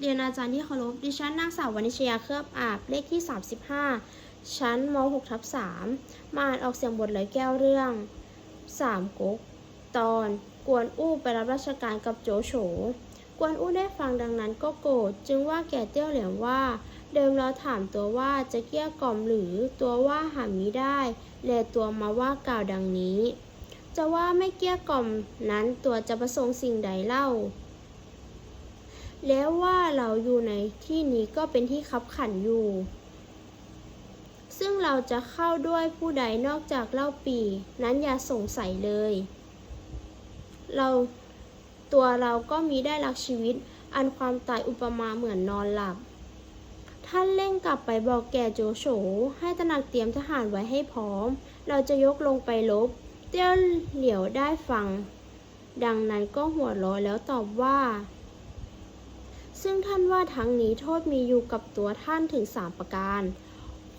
เรียนอาจารย์ที่เคารพ ดิฉันนางสาววณิชยาเคลือบอาบ เลขที่ 35 ชั้นม .6 ทับ3มาอ่านออกเสียงบทเลยแก้วเรื่องสามก๊ก ตอน กวนอู้ไปรับราชการกับโจโฉ กวนอู้ได้ฟังดังนั้นก็โกรธ จึงว่าแก่เตี้ยวเหลียงว่า เดิมเราถามตัวว่าจะเกี้ยกล่อมหรือตัวว่าหามิได้ แลตัวมาว่ากล่าวดังนี้ จะว่าไม่เกี้ยกล่อมนั้นตัวจะประสงค์สิ่งใดเล่า แล้วว่าเราอยู่ในที่นี้ก็เป็นที่คับขันอยู่ ซึ่งเราจะเข้าด้วยผู้ใดนอกจากเล่าปี นั้นอย่าสงสัยเลย เราตัวเราก็มีได้รักชีวิต อันความตายอุปมาเหมือนนอนหลับ ท่านเร่งกลับไปบอกแก่โจโฉให้ตระหนักเตรียมทหารไว้ให้พร้อม เราจะยกลงไปลบ เตี้ยวเหลียวได้ฟัง ดังนั้นก็หัวเราะแล้วตอบว่า ซึ่งท่านว่าทั้งนี้โทษมีอยู่กับตัวท่านถึงสามประการ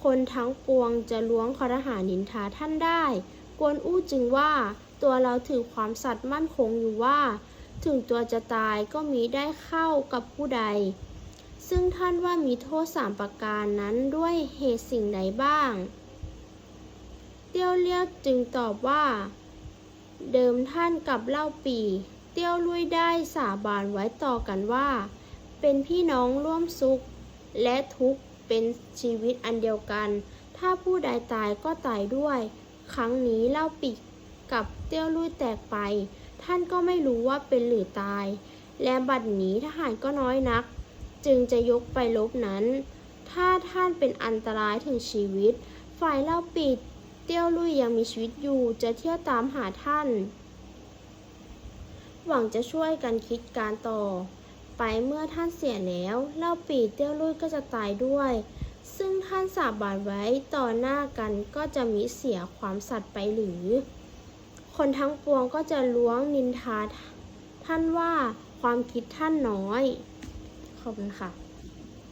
คนทั้งปวงจะล้วงคอรหานินทาท่านได้ กวนอู้จึงว่าตัวเราถือความสัตย์มั่นคงอยู่ว่า ถึงตัวจะตายก็มีได้เข้ากับผู้ใด ซึ่งท่านว่ามีโทษสามประการนั้นด้วยเหตุสิ่งใดบ้าง เตี้ยวเลี้ยวจึงตอบว่า เดิมท่านกับเล่าปี เตี้ยวลุยได้สาบานไว้ต่อกันว่า เป็นพี่น้องร่วมสุข และทุกข์เป็นชีวิตอันเดียวกัน ถ้าผู้ใดตายก็ตายด้วย ครั้งนี้เล่าปีกับเตี้ยวลุยแตกไป ท่านก็ไม่รู้ว่าเป็นหรือตาย และบัดนี้ทหารก็น้อยนัก จึงจะยกไปลบนั้น ถ้าท่านเป็นอันตรายถึงชีวิต ฝ่ายเล่าปีเตี้ยวลุยยังมีชีวิตอยู่ จะเที่ยวตามหาท่าน หวังจะช่วยกันคิดการต่อ ไปเมื่อท่านเสียแล้วเล่าปีเตี้ยวลุยก็จะตายด้วย ซึ่งท่านสาบานไว้ต่อหน้ากันก็จะมิเสียความสัตย์ไปหรือ คนทั้งปวงก็จะล้วงนินทาท่านว่าความคิดท่านน้อย ขอบคุณค่ะ